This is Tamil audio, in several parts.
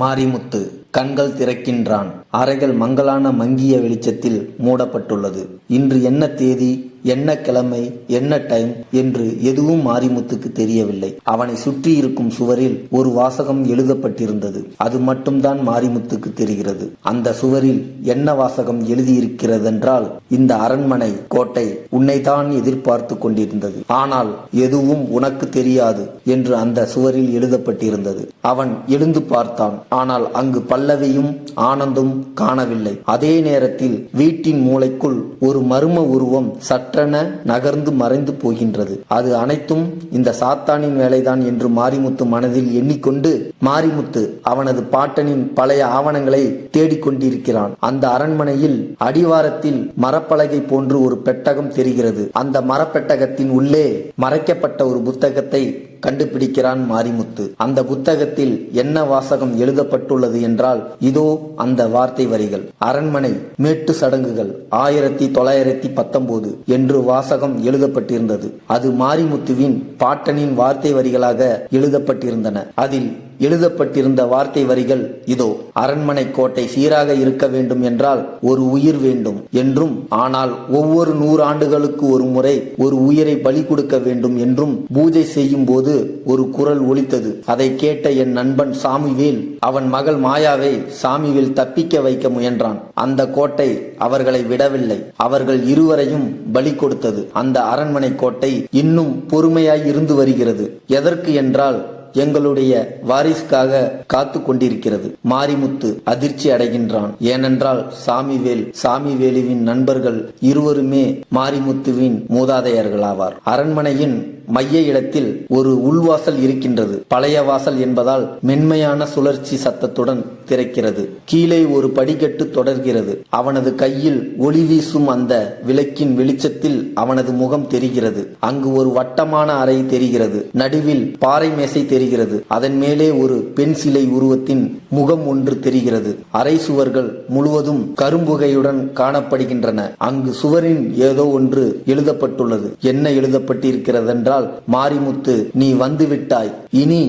மாரிமுத்து கண்கள் திறக்கின்றான். அறைகள் மங்கலான மங்கிய வெளிச்சத்தில் மூடப்பட்டுள்ளது. இன்று என்ன தேதி? என்ன கிழமை என்ன டைம் என்று எதுவும் மாரிமுத்துக்கு தெரியவில்லை. அவனை சுற்றி இருக்கும் சுவரில் ஒரு வாசகம் எழுதப்பட்டிருந்தது. அது மட்டும்தான் மாரிமுத்துக்கு தெரிகிறது. அந்த சுவரில் என்ன வாசகம் எழுதியிருக்கிறதென்றால் இந்த அரண்மனை கோட்டை உன்னைதான் எதிர்பார்த்து கொண்டிருந்தது. ஆனால் எதுவும் உனக்கு தெரியாது என்று அந்த சுவரில் எழுதப்பட்டிருந்தது. அவன் எழுந்து பார்த்தான். ஆனால் அங்கு பல்லவியும் ஆனந்தும் காணவில்லை. அதே நேரத்தில் வீட்டின் மூளைக்குள் ஒரு மர்ம உருவம் சட்டென நகர்ந்து மறைந்து போகின்றது. அது அனைத்தும் இந்த சாத்தானின் வேலைதான் என்று மாரிமுத்து மனதில் எண்ணிக்கொண்டு மாரிமுத்து அவனது பாட்டனின் பழைய ஆவணங்களை தேடிக்கொண்டிருக்கிறான் அந்த அரண்மனையில் அடிவாரத்தில் மரப்பலகை போன்று ஒரு பெட்டகம் தெரிகிறது. அந்த மரப்பெட்டகத்தின் உள்ளே மறைக்கப்பட்ட ஒரு புத்தகத்தை கண்டுபிடிக்கிறான் மாரிமுத்து. அந்த புத்தகத்தில் என்ன வாசகம் எழுதப்பட்டுள்ளது என்றால் இதோ அந்த வார்த்தை வரிகள். அரண்மனை மேட்டு சடங்குகள் ஆயிரத்தி தொள்ளாயிரத்தி பத்தொன்பது என்று வாசகம் எழுதப்பட்டிருந்தது. அது மாரிமுத்துவின் பாட்டனின் வார்த்தை வரிகளாக எழுதப்பட்டிருந்தன. அதில் எழுதப்பட்டிருந்த வார்த்தை வரிகள் இதோ அரண்மனை கோட்டை சீராக இருக்க வேண்டும் என்றால் ஒரு உயிர் வேண்டும் என்றும் ஆனால் ஒவ்வொரு நூறு ஆண்டுகளுக்கு ஒரு முறை ஒரு உயிரை பலி கொடுக்க வேண்டும் என்றும் பூஜை செய்யும் போது ஒரு குரல் ஒலித்தது. அதை கேட்ட என் நண்பன் சாமிவேல் அவன் மகள் மாயாவை சாமிவேல் தப்பிக்க வைக்க முயன்றான். அந்த கோட்டை அவர்களை விடவில்லை. அவர்கள் இருவரையும் பலி கொடுத்தது. அந்த அரண்மனை கோட்டை இன்னும் பொறுமையாய் இருந்து வருகிறது. எதற்கு என்றால் எங்களுடைய வாரிசுக்காக காத்து கொண்டிருக்கிறது. மாரிமுத்து அதிர்ச்சி அடைகின்றான். ஏனென்றால் சாமிவேல் சாமிவேலுவின் நண்பர்கள் இருவருமே மாரிமுத்துவின் மூதாதையர்களாவார். அரண்மனையின் மைய இடத்தில் ஒரு உள்வாசல் இருக்கின்றது. பழைய வாசல் என்பதால் மென்மையான சுழற்சி சத்தத்துடன் திறக்கிறது. கீழே ஒரு படிக்கட்டு தொடர்கிறது. அவனது கையில் ஒளி வீசும் அந்த விளக்கின் வெளிச்சத்தில் அவனது முகம் தெரிகிறது. அங்கு ஒரு வட்டமான அறை தெரிகிறது. நடுவில் பாறை மேசை தெரிகிறது. அதன் மேலே ஒரு பெண் சிலை உருவத்தின் முகம் ஒன்று தெரிகிறது. அறை சுவர்கள் முழுவதும் கரும்புகையுடன் காணப்படுகின்றன. அங்கு சுவரின் ஏதோ ஒன்று எழுதப்பட்டுள்ளது. என்ன எழுதப்பட்டிருக்கிறதென்றால் மாரிமுத்து நீ வந்துவிட்டாய் இனி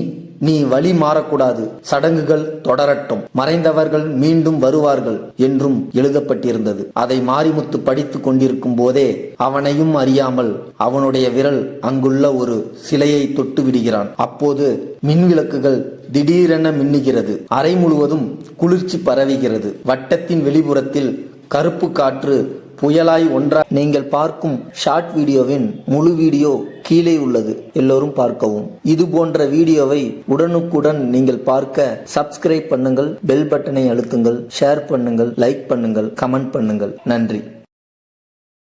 நீ வழி மாறக்கூடாது. சடங்குகள் தொடரட்டும். மறைந்தவர்கள் மீண்டும் வருவார்கள் என்றும் எழுதப்பட்டிருந்தது. அதை மாரிமுத்து படித்துக் கொண்டிருக்கும் போதே அவனையும் அறியாமல் அவனுடைய விரல் அங்குள்ள ஒரு சிலையை தொட்டு விடுகிறான். அப்போது மின்விளக்குகள் திடீரென மின்னுகிறது. அறை முழுவதும் குளிர்ச்சி பரவுகிறது. வட்டத்தின் வெளிப்புறத்தில் கருப்பு காற்று புயலாய் ஒன்றா நீங்கள் பார்க்கும் ஷார்ட் வீடியோவின் முழு வீடியோ கீழே உள்ளது. எல்லோரும் பார்க்கவும். இது போன்ற வீடியோவை உடனுக்குடன் நீங்கள் பார்க்க சப்ஸ்கிரைப் பண்ணுங்கள் பெல் பட்டனை அழுத்துங்கள் ஷேர் பண்ணுங்கள் லைக் பண்ணுங்கள் கமெண்ட் பண்ணுங்கள். நன்றி.